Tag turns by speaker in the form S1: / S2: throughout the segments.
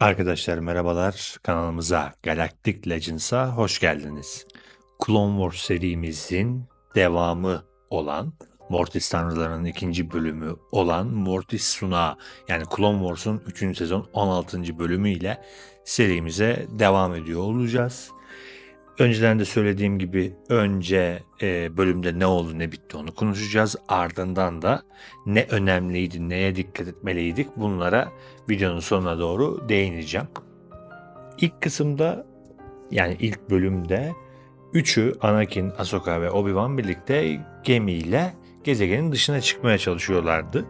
S1: Arkadaşlar merhabalar kanalımıza Galactic Legends'a hoş geldiniz. Clone Wars serimizin devamı olan Mortis Tanrılarının ikinci bölümü olan Mortis Suna yani Clone Wars'un 3. sezon 16. bölümü ile serimize devam ediyor olacağız. Önceden de söylediğim gibi önce e, bölümde ne oldu ne bitti onu konuşacağız. Ardından da ne önemliydi, neye dikkat etmeliydik bunlara videonun sonuna doğru değineceğim. İlk kısımda yani ilk bölümde üçü Anakin, Ahsoka ve Obi-Wan birlikte gemiyle gezegenin dışına çıkmaya çalışıyorlardı.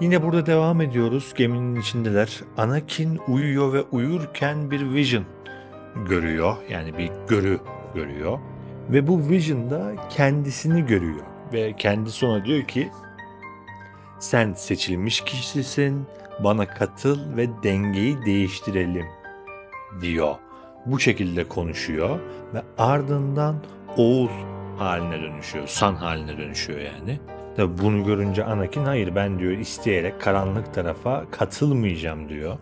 S1: Yine burada devam ediyoruz. Geminin içindeler. Anakin uyuyor ve uyurken bir vision görüyor. Yani bir görü görüyor. Ve bu vision'da kendisini görüyor. Ve kendisi ona diyor ki sen seçilmiş kişisin, bana katıl ve dengeyi değiştirelim diyor. Bu şekilde konuşuyor ve ardından oğul haline dönüşüyor, san haline dönüşüyor yani. Tabi bunu görünce Anakin hayır ben diyor isteyerek karanlık tarafa katılmayacağım diyor.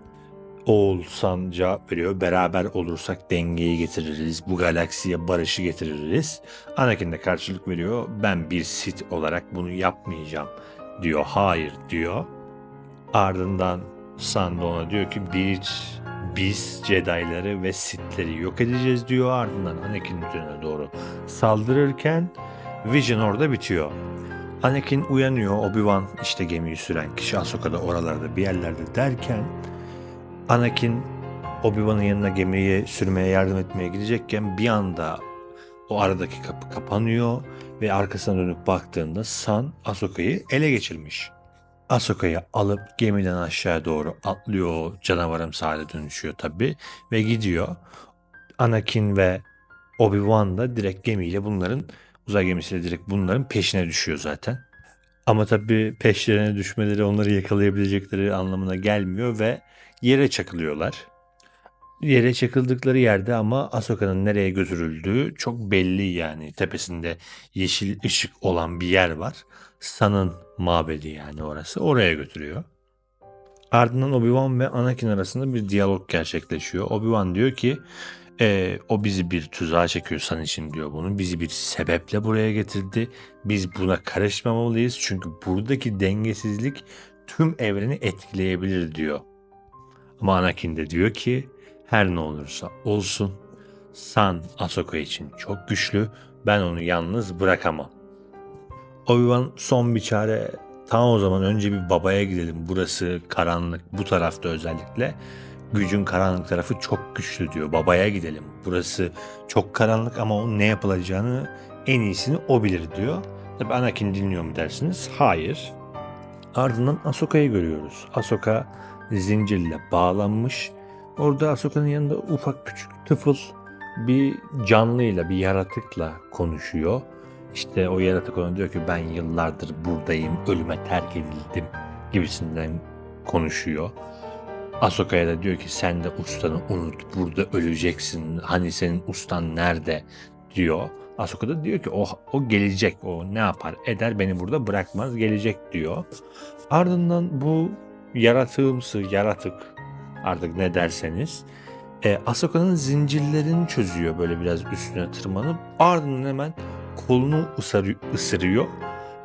S1: Oğul San cevap veriyor. Beraber olursak dengeyi getiririz. Bu galaksiye barışı getiririz. Anakin de karşılık veriyor. Ben bir Sith olarak bunu yapmayacağım diyor. Hayır diyor. Ardından San da ona diyor ki bir biz Jedi'ları ve Sith'leri yok edeceğiz diyor. Ardından Anakin üzerine doğru saldırırken Vision orada bitiyor. Anakin uyanıyor. Obi-Wan işte gemiyi süren kişi Ahsoka da oralarda bir yerlerde derken Anakin Obi-Wan'ın yanına gemiyi sürmeye yardım etmeye gidecekken bir anda o aradaki kapı kapanıyor ve arkasına dönüp baktığında San Ahsoka'yı ele geçirmiş. Ahsoka'yı alıp gemiden aşağı doğru atlıyor. Canavarımsı hale dönüşüyor tabi ve gidiyor. Anakin ve Obi-Wan da direkt gemiyle bunların uzay gemisiyle direkt bunların peşine düşüyor zaten. Ama tabii peşlerine düşmeleri onları yakalayabilecekleri anlamına gelmiyor ve yere çakılıyorlar. Yere çakıldıkları yerde ama Ahsoka'nın nereye götürüldüğü çok belli yani. Tepesinde yeşil ışık olan bir yer var. San'ın mabedi yani orası. Oraya götürüyor. Ardından Obi-Wan ve Anakin arasında bir diyalog gerçekleşiyor. Obi-Wan diyor ki e, o bizi bir tuzağa çekiyor San için diyor bunu. Bizi bir sebeple buraya getirdi. Biz buna karışmamalıyız çünkü buradaki dengesizlik tüm evreni etkileyebilir diyor. Ama Anakin de diyor ki her ne olursa olsun San Ahsoka için çok güçlü. Ben onu yalnız bırakamam. Obi-Wan son bir çare tamam o zaman önce bir babaya gidelim. Burası karanlık bu tarafta özellikle. Gücün karanlık tarafı çok güçlü diyor. Babaya gidelim. Burası çok karanlık ama onun ne yapılacağını en iyisini o bilir diyor. Tabi Anakin dinliyor mu dersiniz? Hayır. Ardından Ahsoka'yı görüyoruz. Ahsoka zincirle bağlanmış. Orada Ahsoka'nın yanında ufak küçük tıfıl bir canlıyla, bir yaratıkla konuşuyor. İşte o yaratık ona diyor ki ben yıllardır buradayım, ölüme terk edildim gibisinden konuşuyor. Ahsoka'ya da diyor ki sen de ustanı unut, burada öleceksin, hani senin ustan nerede diyor. Ahsoka da diyor ki o, o gelecek, o ne yapar eder beni burada bırakmaz gelecek diyor. Ardından bu yaratığımsı yaratık artık ne derseniz e, Ahsoka'nın zincirlerini çözüyor böyle biraz üstüne tırmanıp ardından hemen kolunu ısırıyor,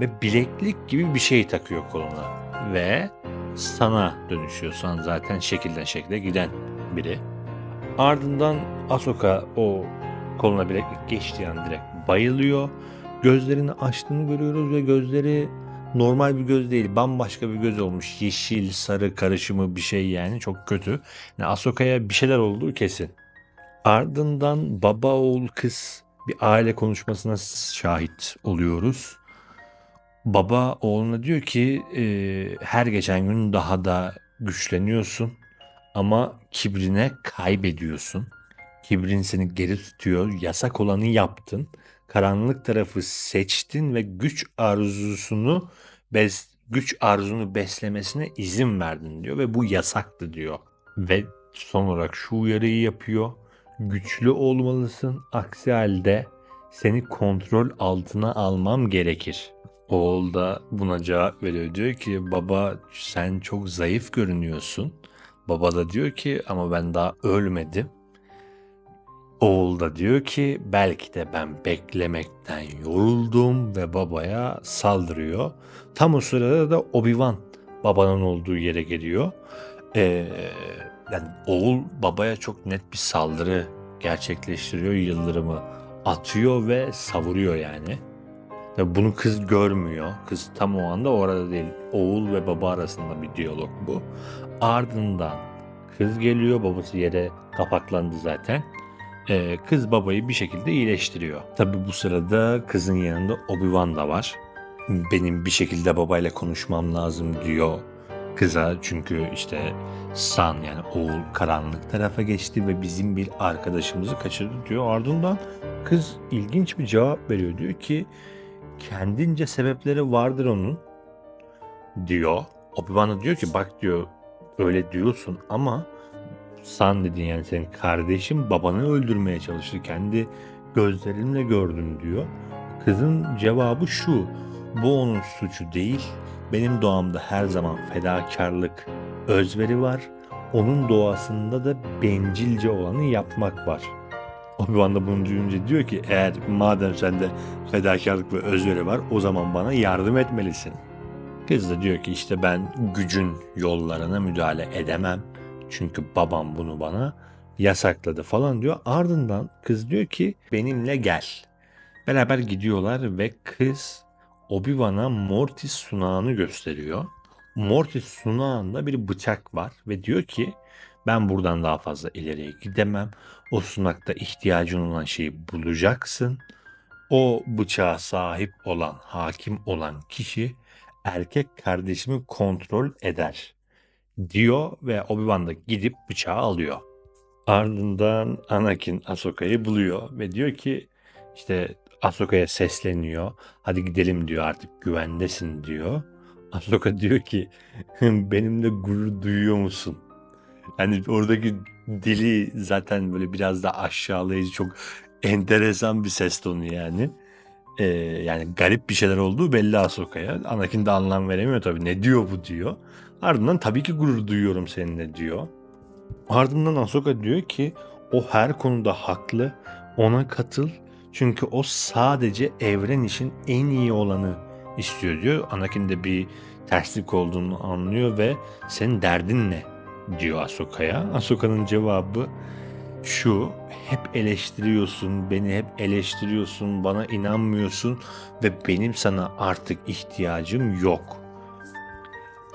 S1: ve bileklik gibi bir şey takıyor koluna ve sana dönüşüyor. San zaten şekilden şekle giden biri. Ardından Ahsoka o koluna bileklik geçtiği an direkt bayılıyor. Gözlerini açtığını görüyoruz ve gözleri normal bir göz değil. Bambaşka bir göz olmuş. Yeşil, sarı karışımı bir şey yani. Çok kötü. Yani Ahsoka'ya bir şeyler olduğu kesin. Ardından baba oğul kız bir aile konuşmasına şahit oluyoruz. Baba oğluna diyor ki e, her geçen gün daha da güçleniyorsun ama kibrine kaybediyorsun. Kibrin seni geri tutuyor. Yasak olanı yaptın. Karanlık tarafı seçtin ve güç arzusunu bes, güç arzunu beslemesine izin verdin diyor ve bu yasaktı diyor. Ve son olarak şu uyarıyı yapıyor. Güçlü olmalısın. Aksi halde seni kontrol altına almam gerekir. Oğul da buna cevap veriyor. Diyor ki baba sen çok zayıf görünüyorsun. Baba da diyor ki ama ben daha ölmedim. Oğul da diyor ki belki de ben beklemekten yoruldum ve babaya saldırıyor. Tam o sırada da Obi-Wan babanın olduğu yere geliyor. Ee, yani oğul babaya çok net bir saldırı gerçekleştiriyor. Yıldırımı atıyor ve savuruyor yani. Tabii bunu kız görmüyor. Kız tam o anda orada değil. Oğul ve baba arasında bir diyalog bu. Ardından kız geliyor. Babası yere kapaklandı zaten. Ee, kız babayı bir şekilde iyileştiriyor. Tabii bu sırada kızın yanında Obi-Wan da var. Benim bir şekilde babayla konuşmam lazım diyor kıza. Çünkü işte San yani oğul karanlık tarafa geçti ve bizim bir arkadaşımızı kaçırdı diyor. Ardından kız ilginç bir cevap veriyor. Diyor ki kendince sebepleri vardır onun diyor. Obi-Wan diyor ki bak diyor öyle diyorsun ama San dedin yani senin kardeşin babanı öldürmeye çalıştı. Kendi gözlerimle gördüm diyor. Kızın cevabı şu. Bu onun suçu değil. Benim doğamda her zaman fedakarlık, özveri var. Onun doğasında da bencilce olanı yapmak var. Obi-Wan da bunu duyunca diyor ki eğer madem sende fedakarlık ve özveri var o zaman bana yardım etmelisin. Kız da diyor ki işte ben gücün yollarına müdahale edemem. Çünkü babam bunu bana yasakladı falan diyor. Ardından kız diyor ki benimle gel. Beraber gidiyorlar ve kız Obi-Wan'a Mortis sunağını gösteriyor. Mortis sunağında bir bıçak var ve diyor ki ben buradan daha fazla ileriye gidemem. O sunakta ihtiyacın olan şeyi bulacaksın. O bıçağa sahip olan, hakim olan kişi erkek kardeşimi kontrol eder diyor ve Obi-Wan da gidip bıçağı alıyor. Ardından Anakin Ahsoka'yı buluyor ve diyor ki işte Ahsoka'ya sesleniyor. Hadi gidelim diyor artık güvendesin diyor. Ahsoka diyor ki benimle gurur duyuyor musun? Yani oradaki dili zaten böyle biraz da aşağılayıcı çok enteresan bir ses tonu yani. Ee, yani garip bir şeyler olduğu belli Ahsoka'ya. Anakin de anlam veremiyor tabii. Ne diyor bu diyor. Ardından tabii ki gurur duyuyorum seninle diyor. Ardından Ahsoka diyor ki o her konuda haklı. Ona katıl. Çünkü o sadece evren için en iyi olanı istiyor diyor. Anakin de bir terslik olduğunu anlıyor ve senin derdin ne diyor Ahsoka'ya. Ahsoka'nın cevabı şu hep eleştiriyorsun beni hep eleştiriyorsun bana inanmıyorsun ve benim sana artık ihtiyacım yok.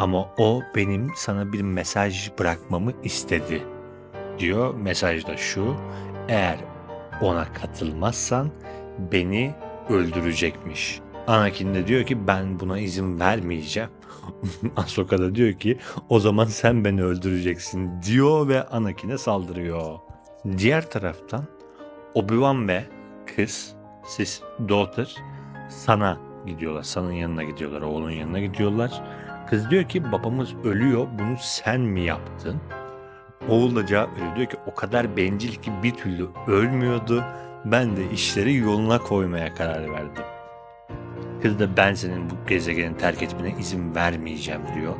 S1: Ama o benim sana bir mesaj bırakmamı istedi diyor. Mesaj da şu eğer ona katılmazsan beni öldürecekmiş. Anakin de diyor ki ben buna izin vermeyeceğim. Ahsoka da diyor ki o zaman sen beni öldüreceksin diyor ve Anakin'e saldırıyor. Diğer taraftan Obi-Wan ve kız, siz daughter sana gidiyorlar. San'ın yanına gidiyorlar, oğlun yanına gidiyorlar. Kız diyor ki babamız ölüyor bunu sen mi yaptın? Oğul da cevap veriyor diyor ki o kadar bencil ki bir türlü ölmüyordu. Ben de işleri yoluna koymaya karar verdim. Kız da ben senin bu gezegeni terk etmene izin vermeyeceğim diyor.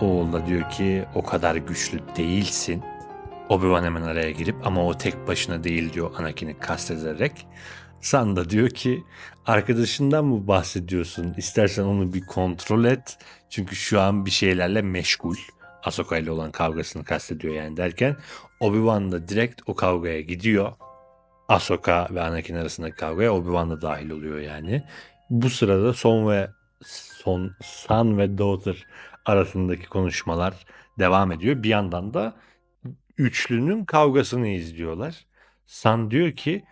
S1: Oğul da diyor ki o kadar güçlü değilsin. Obi-Wan hemen araya girip ama o tek başına değil diyor Anakin'i kastederek. San da diyor ki arkadaşından mı bahsediyorsun? İstersen onu bir kontrol et. Çünkü şu an bir şeylerle meşgul. Ahsoka ile olan kavgasını kastediyor yani derken Obi-Wan da direkt o kavgaya gidiyor. Ahsoka ve Anakin arasındaki kavgaya Obi-Wan da dahil oluyor yani. Bu sırada Son ve Son San ve Daughter arasındaki konuşmalar devam ediyor. Bir yandan da üçlünün kavgasını izliyorlar. San diyor ki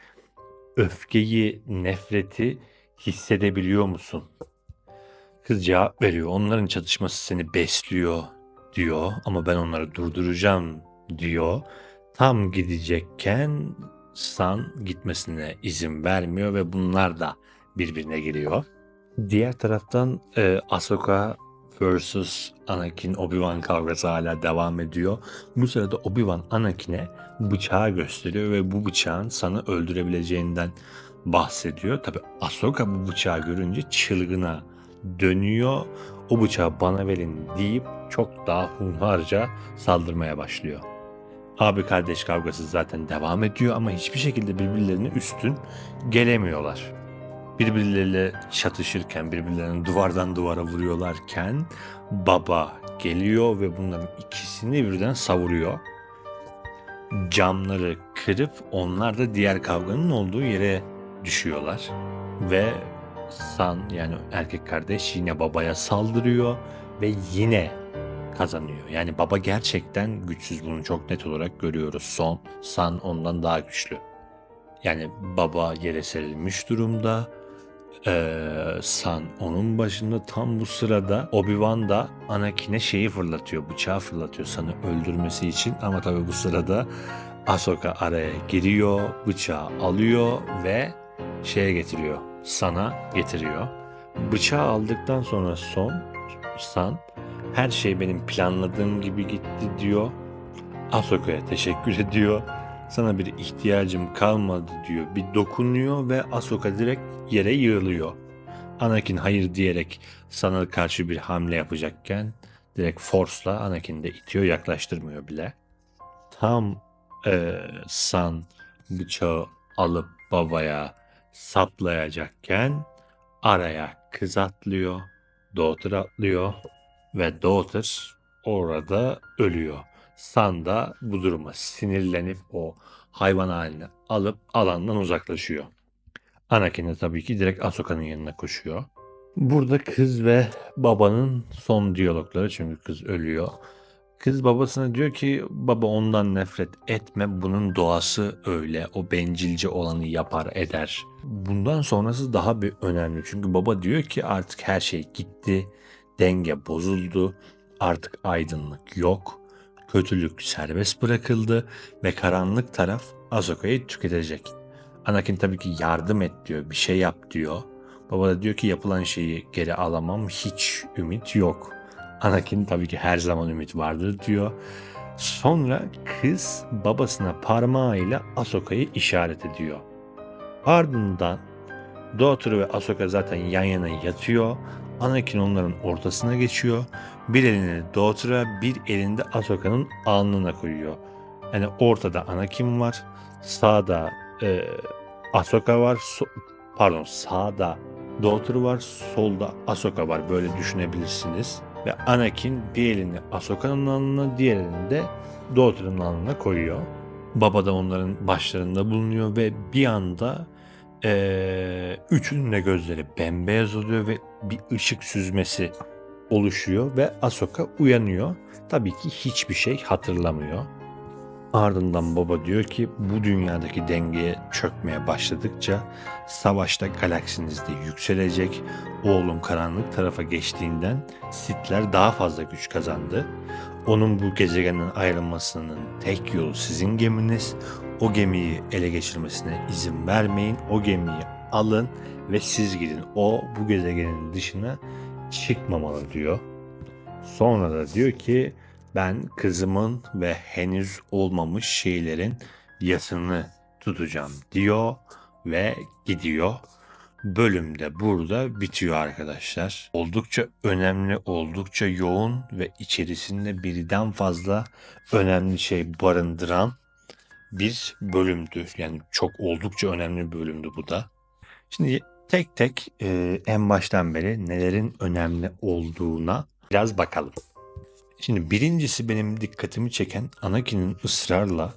S1: öfkeyi, nefreti hissedebiliyor musun? Kız cevap veriyor. Onların çatışması seni besliyor diyor ama ben onları durduracağım diyor. Tam gidecekken San gitmesine izin vermiyor ve bunlar da birbirine giriyor. Diğer taraftan e, Ahsoka vs. Anakin Obi-Wan kavgası hala devam ediyor. Bu sırada Obi-Wan Anakin'e bıçağı gösteriyor ve bu bıçağın sana öldürebileceğinden bahsediyor. Tabi Ahsoka bu bıçağı görünce çılgına dönüyor. O bıçağı bana verin deyip çok daha hunharca saldırmaya başlıyor. Abi kardeş kavgası zaten devam ediyor ama hiçbir şekilde birbirlerine üstün gelemiyorlar. Birbirleriyle çatışırken, birbirlerini duvardan duvara vuruyorlarken baba geliyor ve bunların ikisini birden savuruyor. Camları kırıp onlar da diğer kavganın olduğu yere düşüyorlar. Ve San yani erkek kardeş yine babaya saldırıyor ve yine kazanıyor. Yani baba gerçekten güçsüz bunu çok net olarak görüyoruz. Son San ondan daha güçlü. Yani baba yere serilmiş durumda. Ee, San onun başında tam bu sırada Obi-Wan da Anakin'e şeyi fırlatıyor, bıçağı fırlatıyor San'ı öldürmesi için. Ama tabii bu sırada Ahsoka araya giriyor, bıçağı alıyor ve şeye getiriyor, San'a getiriyor. Bıçağı aldıktan sonra son San her şey benim planladığım gibi gitti diyor. Ahsoka'ya teşekkür ediyor. Sana bir ihtiyacım kalmadı diyor. Bir dokunuyor ve Ahsoka direkt yere yığılıyor. Anakin hayır diyerek sana karşı bir hamle yapacakken direkt Force'la Anakin'i de itiyor yaklaştırmıyor bile. Tam eee, San bıçağı alıp babaya saplayacakken araya kız atlıyor, Daughter atlıyor ve Daughter orada ölüyor. San da bu duruma sinirlenip o hayvan halini alıp alandan uzaklaşıyor. Anakin de tabii ki direkt Ahsoka'nın yanına koşuyor. Burada kız ve babanın son diyalogları çünkü kız ölüyor. Kız babasına diyor ki baba ondan nefret etme bunun doğası öyle o bencilce olanı yapar eder. Bundan sonrası daha bir önemli çünkü baba diyor ki artık her şey gitti denge bozuldu artık aydınlık yok kötülük serbest bırakıldı ve karanlık taraf Ahsoka'yı tüketecek. Anakin tabii ki yardım et diyor bir şey yap diyor. Baba da diyor ki yapılan şeyi geri alamam hiç ümit yok. Anakin tabii ki her zaman ümit vardır diyor. Sonra kız babasına parmağıyla Ahsoka'yı işaret ediyor. Ardından Daughter ve Ahsoka zaten yan yana yatıyor. Anakin onların ortasına geçiyor. Bir elini Daughter'a bir elinde Ahsoka'nın alnına koyuyor. Yani ortada Anakin var. Sağda e, Ahsoka var. So- pardon sağda Daughter var. Solda Ahsoka var. Böyle düşünebilirsiniz. Ve Anakin bir elini Ahsoka'nın alnına diğer elini de Daughter'ın alnına koyuyor. Baba da onların başlarında bulunuyor ve bir anda eee üçünün de gözleri bembeyaz oluyor ve bir ışık süzmesi oluşuyor ve Ahsoka uyanıyor. Tabii ki hiçbir şey hatırlamıyor. Ardından baba diyor ki bu dünyadaki dengeye çökmeye başladıkça savaşta galaksinizde yükselecek. Oğlum karanlık tarafa geçtiğinden Sith'ler daha fazla güç kazandı. Onun bu gezegenden ayrılmasının tek yolu sizin geminiz. O gemiyi ele geçirmesine izin vermeyin. O gemiyi alın ve siz gidin. O bu gezegenin dışına çıkmamalı diyor. Sonra da diyor ki ben kızımın ve henüz olmamış şeylerin yasını tutacağım diyor ve gidiyor. Bölüm de burada bitiyor arkadaşlar. Oldukça önemli, oldukça yoğun ve içerisinde birden fazla önemli şey barındıran bir bölümdü. Yani çok oldukça önemli bir bölümdü bu da. Şimdi tek tek e, en baştan beri nelerin önemli olduğuna biraz bakalım. Şimdi birincisi benim dikkatimi çeken Anakin'in ısrarla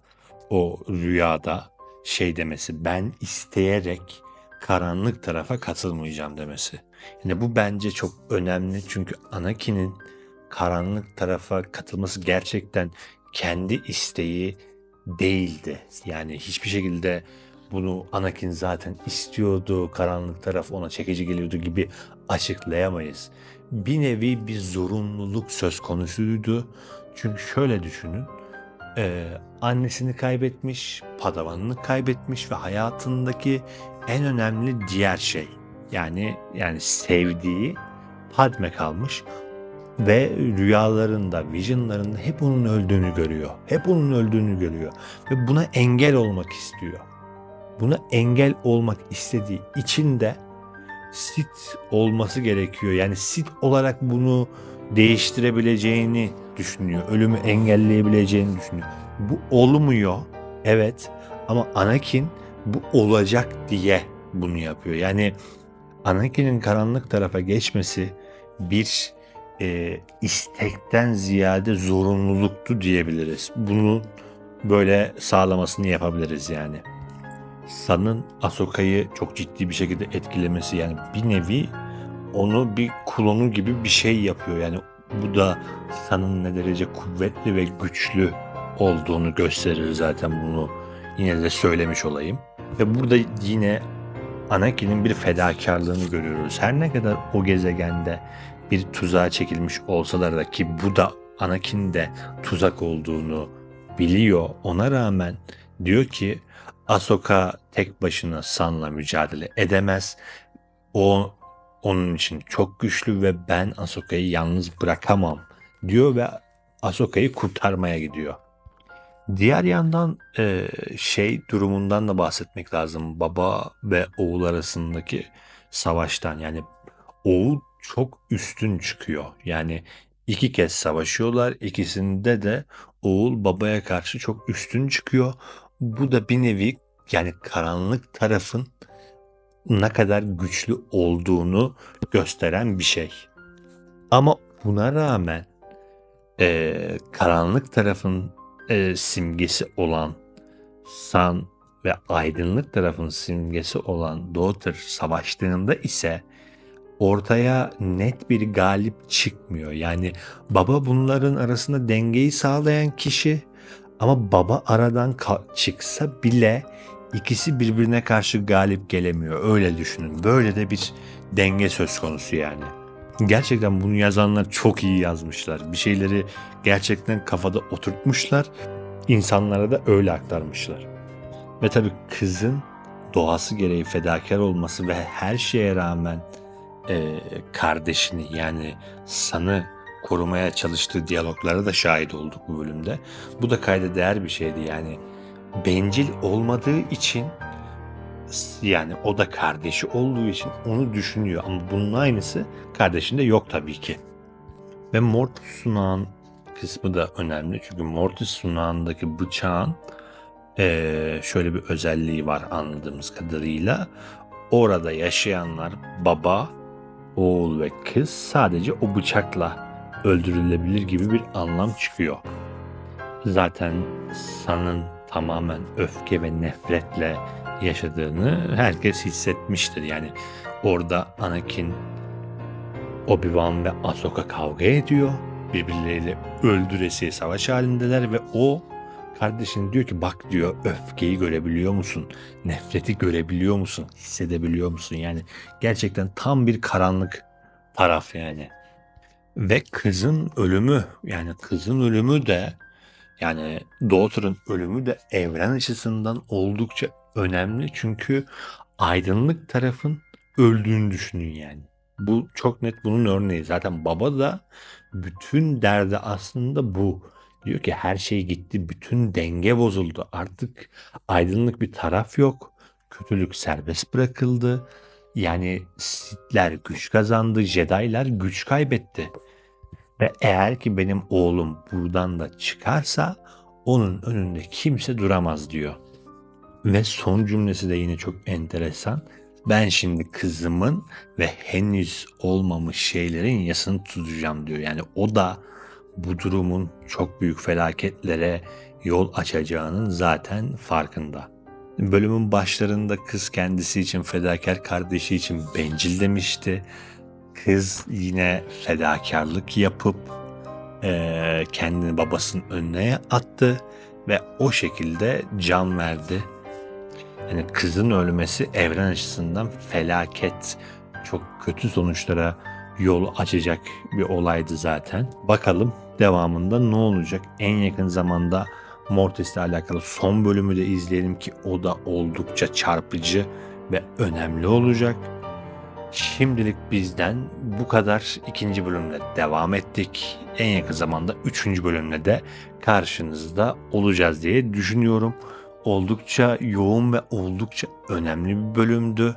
S1: o rüyada şey demesi ben isteyerek karanlık tarafa katılmayacağım demesi. Yani bu bence çok önemli çünkü Anakin'in karanlık tarafa katılması gerçekten kendi isteği değildi. Yani hiçbir şekilde bunu Anakin zaten istiyordu, karanlık taraf ona çekici geliyordu gibi açıklayamayız. Bir nevi bir zorunluluk söz konusuydu. Çünkü şöyle düşünün, e, annesini kaybetmiş, padavanını kaybetmiş ve hayatındaki en önemli diğer şey yani yani sevdiği Padme kalmış ve rüyalarında, visionlarında hep onun öldüğünü görüyor. Hep onun öldüğünü görüyor ve buna engel olmak istiyor. Buna engel olmak istediği için de Sith olması gerekiyor. Yani Sith olarak bunu değiştirebileceğini düşünüyor. Ölümü engelleyebileceğini düşünüyor. Bu olmuyor. Evet. Ama Anakin bu olacak diye bunu yapıyor. Yani Anakin'in karanlık tarafa geçmesi bir e, istekten ziyade zorunluluktu diyebiliriz. Bunu böyle sağlamasını yapabiliriz yani. San'ın Ahsoka'yı çok ciddi bir şekilde etkilemesi yani bir nevi onu bir klonu gibi bir şey yapıyor. Yani bu da San'ın ne derece kuvvetli ve güçlü olduğunu gösterir zaten bunu yine de söylemiş olayım. Ve burada yine Anakin'in bir fedakarlığını görüyoruz. Her ne kadar o gezegende bir tuzağa çekilmiş olsalar da ki bu da Anakin de tuzak olduğunu biliyor. Ona rağmen diyor ki Ahsoka tek başına San'la mücadele edemez. O onun için çok güçlü ve ben Ahsoka'yı yalnız bırakamam diyor ve Ahsoka'yı kurtarmaya gidiyor. Diğer yandan e, şey durumundan da bahsetmek lazım. Baba ve oğul arasındaki savaştan. Yani oğul çok üstün çıkıyor. Yani iki kez savaşıyorlar. İkisinde de oğul babaya karşı çok üstün çıkıyor. Bu da bir nevi yani karanlık tarafın ne kadar güçlü olduğunu gösteren bir şey. Ama buna rağmen e, karanlık tarafın e, simgesi olan San ve aydınlık tarafın simgesi olan Daughter savaştığında ise ortaya net bir galip çıkmıyor. Yani baba bunların arasında dengeyi sağlayan kişi ama baba aradan çıksa bile ikisi birbirine karşı galip gelemiyor. Öyle düşünün. Böyle de bir denge söz konusu yani. Gerçekten bunu yazanlar çok iyi yazmışlar. Bir şeyleri gerçekten kafada oturtmuşlar. İnsanlara da öyle aktarmışlar. Ve tabii kızın doğası gereği fedakar olması ve her şeye rağmen e, kardeşini yani San'ı korumaya çalıştığı diyaloglara da şahit olduk bu bölümde. Bu da kayda değer bir şeydi yani. Bencil olmadığı için yani o da kardeşi olduğu için onu düşünüyor ama bunun aynısı kardeşinde yok tabii ki. Ve Mortis sunağın kısmı da önemli çünkü Mortis sunağındaki bıçağın ee, şöyle bir özelliği var anladığımız kadarıyla. Orada yaşayanlar baba, oğul ve kız sadece o bıçakla öldürülebilir gibi bir anlam çıkıyor. Zaten San'ın tamamen öfke ve nefretle yaşadığını herkes hissetmiştir. Yani orada Anakin, Obi-Wan ve Ahsoka kavga ediyor. Birbirleriyle öldüresiye savaş halindeler ve o kardeşine diyor ki bak diyor öfkeyi görebiliyor musun? Nefreti görebiliyor musun? Hissedebiliyor musun? Yani gerçekten tam bir karanlık taraf yani. Ve kızın ölümü yani kızın ölümü de yani Daughter'ın ölümü de evren açısından oldukça önemli. Çünkü aydınlık tarafın öldüğünü düşünün yani. Bu çok net bunun örneği. Zaten baba da bütün derdi aslında bu. Diyor ki her şey gitti, bütün denge bozuldu. Artık aydınlık bir taraf yok. Kötülük serbest bırakıldı. Yani Sith'ler güç kazandı, Jedi'lar güç kaybetti. Ve eğer ki benim oğlum buradan da çıkarsa onun önünde kimse duramaz diyor. Ve son cümlesi de yine çok enteresan. Ben şimdi kızımın ve henüz olmamış şeylerin yasını tutacağım diyor. Yani o da bu durumun çok büyük felaketlere yol açacağının zaten farkında. Bölümün başlarında kız kendisi için fedakar kardeşi için bencil demişti. Kız yine fedakarlık yapıp e, kendini babasının önüne attı ve o şekilde can verdi. Yani kızın ölmesi evren açısından felaket, çok kötü sonuçlara yol açacak bir olaydı zaten. Bakalım devamında ne olacak? En yakın zamanda Mortis'le alakalı son bölümü de izleyelim ki o da oldukça çarpıcı ve önemli olacak. Şimdilik bizden bu kadar ikinci bölümle devam ettik. En yakın zamanda üçüncü bölümle de karşınızda olacağız diye düşünüyorum. Oldukça yoğun ve oldukça önemli bir bölümdü.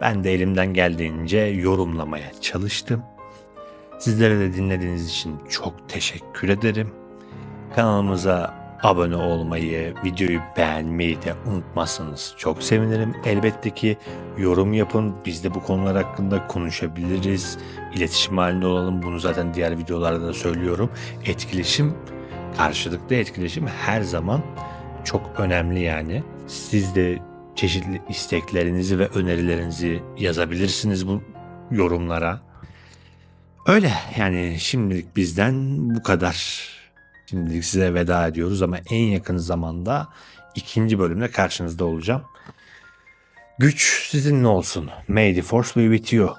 S1: Ben de elimden geldiğince yorumlamaya çalıştım. Sizlere de dinlediğiniz için çok teşekkür ederim. Kanalımıza abone olmayı, videoyu beğenmeyi de unutmazsanız çok sevinirim. Elbette ki yorum yapın. Biz de bu konular hakkında konuşabiliriz. İletişim halinde olalım. Bunu zaten diğer videolarda da söylüyorum. Etkileşim, karşılıklı etkileşim her zaman çok önemli yani. Siz de çeşitli isteklerinizi ve önerilerinizi yazabilirsiniz bu yorumlara. Öyle yani şimdilik bizden bu kadar. Şimdilik size veda ediyoruz ama en yakın zamanda ikinci bölümde karşınızda olacağım. Güç sizinle olsun. May the force be with you.